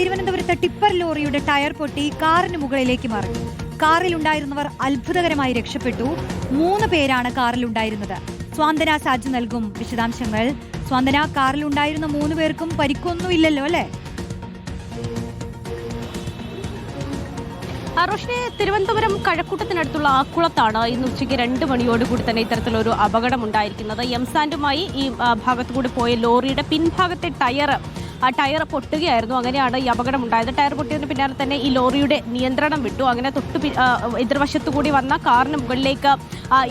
തിരുവനന്തപുരത്ത് ടിപ്പർ ലോറിയുടെ ടയർ പൊട്ടി കാറിന് മുകളിലേക്ക് മറിഞ്ഞു കാറിലുണ്ടായിരുന്നവർ അത്ഭുതകരമായി രക്ഷപ്പെട്ടു. മൂന്ന് പേരാണ് കാറിലുണ്ടായിരുന്നത്. സ്വാന്തന സാജു നൽകും വിശദാംശങ്ങൾ. സ്വാന്തന കാറിലുണ്ടായിരുന്ന മൂന്ന് പേർക്കും പരിക്കൊന്നുമില്ലല്ലോ അല്ലേ? റോഷിനെ തിരുവനന്തപുരം കഴക്കൂട്ടത്തിനടുത്തുള്ള ആക്കുളത്താണ് ഇന്ന് ഉച്ചയ്ക്ക് രണ്ട് മണിയോടുകൂടി തന്നെ ഇത്തരത്തിലൊരു അപകടം ഉണ്ടായിരിക്കുന്നത് എംസാൻഡുമായി ഈ ഭാഗത്തുകൂടി ഭാഗത്തു കൂടി പോയ ലോറിയുടെ പിൻഭാഗത്തെ ടയർ ആ ടയർ പൊട്ടുകയായിരുന്നു അങ്ങനെയാണ് ഈ അപകടം ഉണ്ടായത് ടയർ പൊട്ടിയതിന് പിന്നാലെ തന്നെ ഈ ലോറിയുടെ നിയന്ത്രണം വിട്ടു. അങ്ങനെ തൊട്ട് എതിർവശത്തു കൂടി വന്ന കാറിന് മുകളിലേക്ക്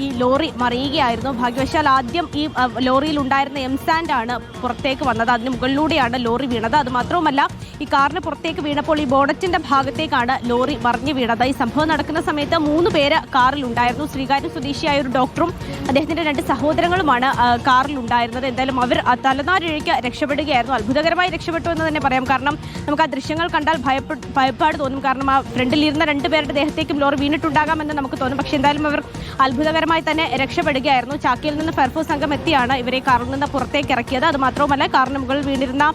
ഈ ലോറി മറിയുകയായിരുന്നു. ഭാഗ്യവശാൽ ആദ്യം ഈ ലോറിയിൽ ഉണ്ടായിരുന്ന എം എംസാൻഡ് ആണ് പുറത്തേക്ക് വന്നത്. അതിന് മുകളിലൂടെയാണ് ലോറി വീണത്. അത് മാത്രവുമല്ല ഈ കാറിന് പുറത്തേക്ക് വീണപ്പോൾ ഈ ബോണറ്റിന്റെ ഭാഗത്തേക്കാണ് ലോറി മറിഞ്ഞു വീണത്. ഈ സംഭവം നടക്കുന്ന സമയത്ത് മൂന്ന് പേര് കാറിൽ ഉണ്ടായിരുന്നു. ശ്രീകാര്യം സ്വദേശിയായ ഒരു ഡോക്ടറും അദ്ദേഹത്തിന്റെ രണ്ട് സഹോദരങ്ങളുമാണ് കാറിൽ ഉണ്ടായിരുന്നത്. എന്തായാലും അവർ തലനാരിഴയ്ക്ക് രക്ഷപ്പെടുകയായിരുന്നു. അത്ഭുതകരമായി രക്ഷപ്പെട്ടു എന്ന് തന്നെ പറയാം. കാരണം നമുക്ക് ആ ദൃശ്യങ്ങൾ കണ്ടാൽ ഭയപ്പെട്ട് ഭയപ്പാട് തോന്നും. കാരണം ആ ഫ്രണ്ടിൽ ഇരുന്ന രണ്ടുപേരുടെ ദേഹത്തേക്കും ലോറി വീണിട്ടുണ്ടാകാമെന്ന് നമുക്ക് തോന്നും. പക്ഷേ എന്തായാലും അവർ അത്ഭുതകരമായി തന്നെ രക്ഷപ്പെടുകയായിരുന്നു. ചാക്കിയിൽ നിന്ന് ഫയർഫോഴ്സ് സംഘം എത്തിയാണ് ഇവരെ കാറിൽ നിന്ന് പുറത്തേക്ക് ഇറക്കിയത്. അത് മാത്രവുമല്ല കാറിന് മുകളിൽ വീണിരുന്ന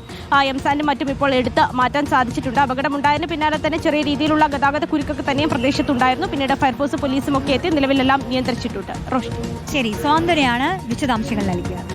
എംസാൻഡും മറ്റും ഇപ്പോൾ എടുത്ത് മാറ്റാൻ സാധിച്ചിട്ടുണ്ട്. അപകടമുണ്ടായതിന് പിന്നാലെ തന്നെ ചെറിയ രീതിയിലുള്ള ഗതാഗത കുരുക്കൊക്കെ തന്നെയും പ്രദേശത്തുണ്ടായിരുന്നു. പിന്നീട് ഫയർഫോഴ്സ് പോലീസും ഒക്കെ എത്തി നിലവിലെല്ലാം നിയന്ത്രിച്ചിട്ടുണ്ട്. റോഷൻ ശരി സ്വാതന്ത്ര്യമാണ് വിശദാംശങ്ങൾ നൽകിയത്.